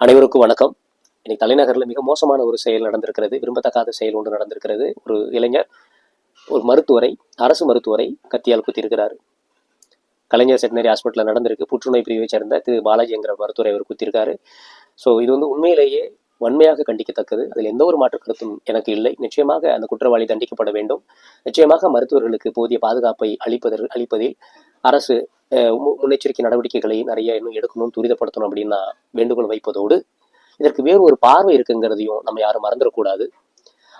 அனைவருக்கும் வணக்கம். இன்னைக்கு தலைநகரில் மிக மோசமான ஒரு செயல் நடந்திருக்கிறது. விரும்பத்தக்காத செயல் ஒன்று நடந்திருக்கிறது. ஒரு இளைஞர் ஒரு மருத்துவரை அரசு மருத்துவரை கத்தியால் குத்தியிருக்கிறார். கலைஞர் செட்டினரி ஹாஸ்பிட்டலில் நடந்திருக்கு. புற்றுநோய் பிரிவை சேர்ந்த திரு பாலாஜி என்கிற மருத்துவரை அவர் குத்திருக்காரு ஸோ இது வந்து உண்மையிலேயே வன்மையாக கண்டிக்கத்தக்கது. அதில் எந்த ஒரு மாற்று கருத்தும் எனக்கு இல்லை. நிச்சயமாக அந்த குற்றவாளி தண்டிக்கப்பட வேண்டும். நிச்சயமாக மருத்துவர்களுக்கு போதிய பாதுகாப்பை அளிப்பதற்கு அளிப்பதில் அரசு முன்னெச்சரிக்கை நடவடிக்கைகளை நிறைய இன்னும் எடுக்கணும் துரிதப்படுத்தணும் அப்படின்னு வேண்டுகோள் வைப்பதோடு இதற்கு வேறு ஒரு பார்வை இருக்குங்கிறதையும் நம்ம யாரும் மறந்துடக்கூடாது.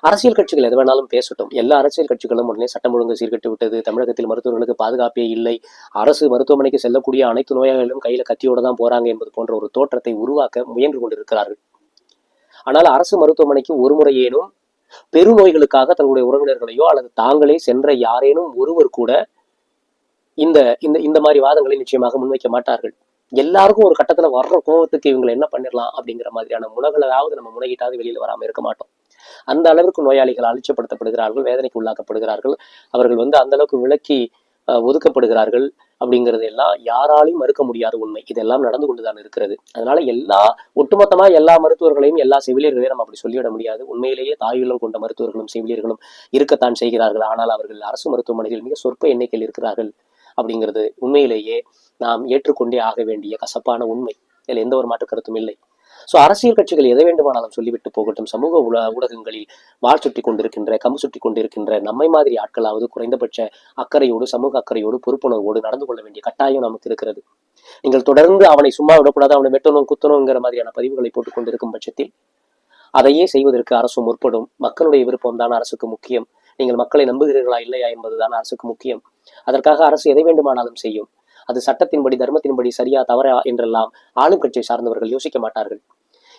அரசியல் கட்சிகள் எது வேணாலும் பேசட்டும். எல்லா அரசியல் கட்சிகளும் உடனே சட்டம் ஒழுங்கு சீர்கட்டு விட்டது. தமிழகத்தில் மருத்துவர்களுக்கு பாதுகாப்பே இல்லை. அரசு மருத்துவமனைக்கு செல்லக்கூடிய அனைத்து நோயாளிகளும் கையில கத்தியோட தான் போறாங்க என்பது போன்ற ஒரு தோற்றத்தை உருவாக்க முயன்று கொண்டிருக்கிறார்கள். ஆனால் அரசு மருத்துவமனைக்கு ஒரு முறையேனும் பெருநோய்களுக்காக தங்களுடைய உறவினர்களையோ அல்லது தாங்களே சென்ற யாரேனும் ஒருவர் கூட இந்த இந்த இந்த மாதிரி வாதங்களை நிச்சயமாக முன்வைக்க மாட்டார்கள். எல்லாருக்கும் ஒரு கட்டத்துல வர்ற கோபத்துக்கு இவங்களை என்ன பண்ணிடலாம் அப்படிங்கிற மாதிரியான முனகளாவது நம்ம முனகிட்டாவது வெளியில வராம இருக்க மாட்டோம். அந்த அளவிற்கு நோயாளிகள் அலட்சியப்படுத்தப்படுகிறார்கள் வேதனைக்கு உள்ளாக்கப்படுகிறார்கள் அவர்கள் வந்து அந்த அளவுக்கு விளக்கி அஹ், ஒதுக்கப்படுகிறார்கள் அப்படிங்கிறது எல்லாம் யாராலையும் மறுக்க முடியாத உண்மை. இதெல்லாம் நடந்து கொண்டுதான் இருக்கிறது. அதனால எல்லா ஒட்டுமொத்தமா எல்லா மருத்துவர்களையும் எல்லா செவிலியர்களையும் நம்ம அப்படி சொல்லிவிட முடியாது. உண்மையிலேயே தாயுள்ளம் கொண்ட மருத்துவர்களும் செவிலியர்களும் இருக்கத்தான் செய்கிறார்கள். ஆனால் அவர்கள் அரசு மருத்துவமனைகள் மிக சொற்ப எண்ணிக்கையில் இருக்கிறார்கள். அப்படிங்கிறது உண்மையிலேயே நாம் ஏற்றுக்கொண்டே ஆக வேண்டிய கசப்பான உண்மை. இதில் எந்த ஒரு மாற்று கருத்தும் இல்லை. ஸோ அரசியல் கட்சிகள் எதை வேண்டுமானாலும் சொல்லிவிட்டு போகட்டும். சமூக உல ஊடகங்களில் வாழ் சுட்டி கொண்டிருக்கின்ற கம்பு சுட்டி கொண்டிருக்கின்ற நம்மை மாதிரி ஆட்களாவது குறைந்தபட்ச அக்கறையோடு சமூக அக்கறையோடு பொறுப்புணர்வோடு நடந்து கொள்ள வேண்டிய கட்டாயம் நமக்கு இருக்கிறது. நீங்கள் தொடர்ந்து அவனை சும்மா விடக்கூடாது அவனை வெட்டணும் குத்தணுங்கிற மாதிரியான பதிவுகளை போட்டுக் கொண்டிருக்கும் பட்சத்தில் அதையே செய்வதற்கு அரசு முற்படும். மக்களுடைய விருப்பம் தான் அரசுக்கு முக்கியம். நீங்கள் மக்களை நம்புகிறீர்களா இல்லையா என்பதுதான் அரசுக்கு முக்கியம். அதற்காக அரசு எதை வேண்டுமானாலும் செய்யும். அது சட்டத்தின்படி தர்மத்தின்படி சரியா தவறா என்றெல்லாம் ஆளும் கட்சியை சார்ந்தவர்கள் யோசிக்க மாட்டார்கள்.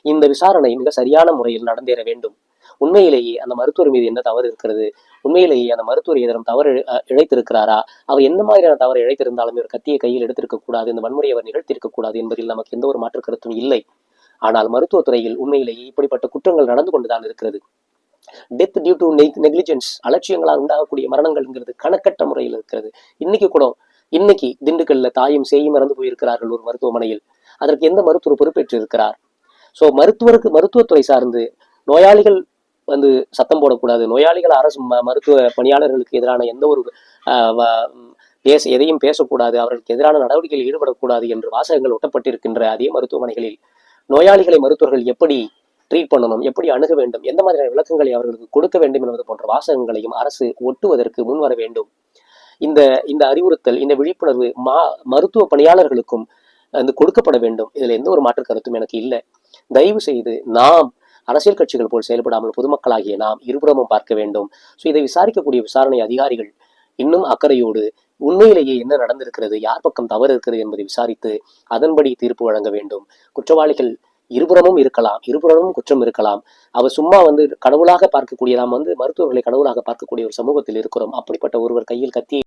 இந்த விசாரணை மிக சரியான முறையில் நடந்தேற வேண்டும். உண்மையிலேயே அந்த மருத்துவர் மீது என்ன தவறு இருக்கிறது? உண்மையிலேயே அந்த மருத்துவர் எதிரும் தவறு அஹ், இழைத்திருக்கிறாரா? அவர் எந்த மாதிரியான தவறு இழைத்திருந்தாலும் ஒரு கத்தியை கையில் எடுத்திருக்க கூடாது இந்த வன்முறையை அவர் நிகழ்த்திருக்க கூடாது என்பதில் நமக்கு எந்த ஒரு மாற்று கருத்தும் இல்லை. ஆனால் மருத்துவத்துறையில் உண்மையிலேயே இப்படிப்பட்ட குற்றங்கள் நடந்து கொண்டுதான் இருக்கிறது. டெத் டியூ டு நெக்லிஜென்ஸ் அலட்சியங்களால் உண்டாகக்கூடிய மரணங்கள்ங்கிறது கணக்கற்ற முறையில் இருக்கிறது. இன்னைக்கு கூட இன்னைக்கு திண்டுக்கல்ல தாயும் சேயும் இறந்து போயிருக்கிறார்கள் ஒரு மருத்துவமனையில். அதற்கு எந்த மருத்துவர் பொறுப்பேற்று இருக்கிறார் ஸோ மருத்துவருக்கு மருத்துவத்துறை சார்ந்து நோயாளிகள் வந்து சத்தம் போடக்கூடாது. நோயாளிகள் அரசு மருத்துவ பணியாளர்களுக்கு எதிரான எந்த ஒரு பேச எதையும் பேசக்கூடாது. அவர்களுக்கு எதிரான நடவடிக்கையில் ஈடுபடக்கூடாது என்று வாசகங்கள் ஒட்டப்பட்டிருக்கின்ற அதே மருத்துவமனைகளில் நோயாளிகளை மருத்துவர்கள் எப்படி ட்ரீட் பண்ணணும் எப்படி அணுக வேண்டும் எந்த மாதிரியான விளக்கங்களை அவர்களுக்கு கொடுக்க வேண்டும் என்பது போன்ற வாசகங்களையும் அரசு ஒட்டுவதற்கு முன்வர வேண்டும். இந்த இந்த அறிவுறுத்தல் இந்த விழிப்புணர்வு மா மருத்துவ பணியாளர்களுக்கும் வந்து கொடுக்கப்பட வேண்டும். இதுல எந்த ஒரு மாற்று கருத்தும் எனக்கு இல்லை. தயவு செய்து நாம் அரசியல் கட்சிகள் போல் செயல்படாமல் பொதுமக்களாகிய நாம் இருபுறமும் பார்க்க வேண்டும். ஸோ இதை விசாரிக்கக்கூடிய விசாரணை அதிகாரிகள் இன்னும் அக்கறையோடு உண்மையிலேயே என்ன நடந்திருக்கிறது யார் பக்கம் தவறு இருக்கிறது என்பதை விசாரித்து அதன்படி தீர்ப்பு வழங்க வேண்டும். குற்றவாளிகள் இருபுறமும் இருக்கலாம் இருபுறமும் குற்றம் இருக்கலாம். அவர் சும்மா வந்து கடவுளாக பார்க்கக்கூடிய நாம் வந்து மருத்துவர்களை கடவுளாக பார்க்கக்கூடிய ஒரு சமூகத்தில் இருக்கிறோம். அப்படிப்பட்ட ஒருவர் கையில் கத்தி